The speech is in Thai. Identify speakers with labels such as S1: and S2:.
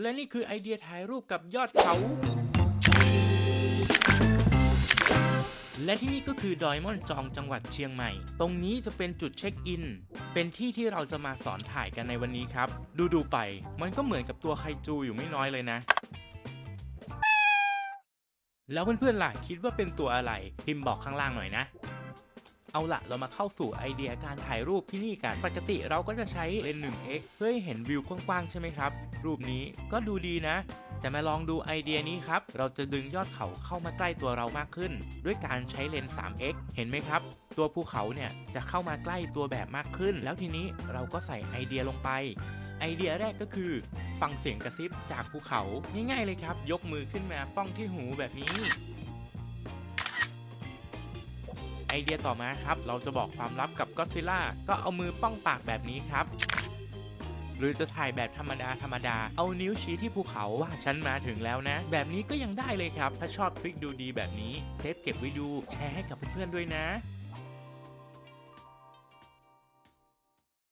S1: และนี่คือไอเดียถ่ายรูปกับยอดเขา และที่นี่ก็คือดอยม่อนจองจังหวัดเชียงใหม่ ตรงนี้จะเป็นจุดเช็คอิน เป็นที่ที่เราจะมาสอนถ่ายกันในวันนี้ครับ ดูดูๆไป มันก็เหมือนกับตัวไคจูอยู่ไม่น้อยเลยนะ แล้วเพื่อนๆล่ะคิดว่าเป็นตัวอะไร พิมพ์บอกข้างล่างหน่อยนะ เอาละเรามาเข้าสู่ไอเดียการถ่ายรูปที่นี่กัน ปกติเราก็จะใช้เลนส์ 1x เพื่อให้เห็นวิวกว้างๆใช่ไหมครับ รูปนี้ก็ดูดีนะ แต่มาลองดูไอเดียนี้ครับ เราจะดึงยอดเขาเข้ามาใกล้ตัวเรามากขึ้น ด้วยการใช้เลนส์ 3x เห็นไหมครับ ตัวภูเขาเนี่ยจะเข้ามาใกล้ตัวแบบมากขึ้น แล้วทีนี้เราก็ใส่ไอเดียลงไป ไอเดียแรกก็คือ ฟังเสียงกระซิบจากภูเขา ง่ายๆเลยครับ ยกมือขึ้นมาป้องที่หูแบบนี้ ไอเดียต่อมาครับ เราจะบอกความลับกับก็ซิล่าก็เอามือป้องปากแบบนี้ครับ หรือจะถ่ายแบบธรรมดาธรรมดา เอานิ้วชี้ที่ภูเขาว่าฉันมาถึงแล้วนะ แบบนี้ก็ยังได้เลยครับ ถ้าชอบทริคดูดีแบบนี้เซฟเก็บไว้ดูแชร์ให้กับเพื่อนๆด้วยนะ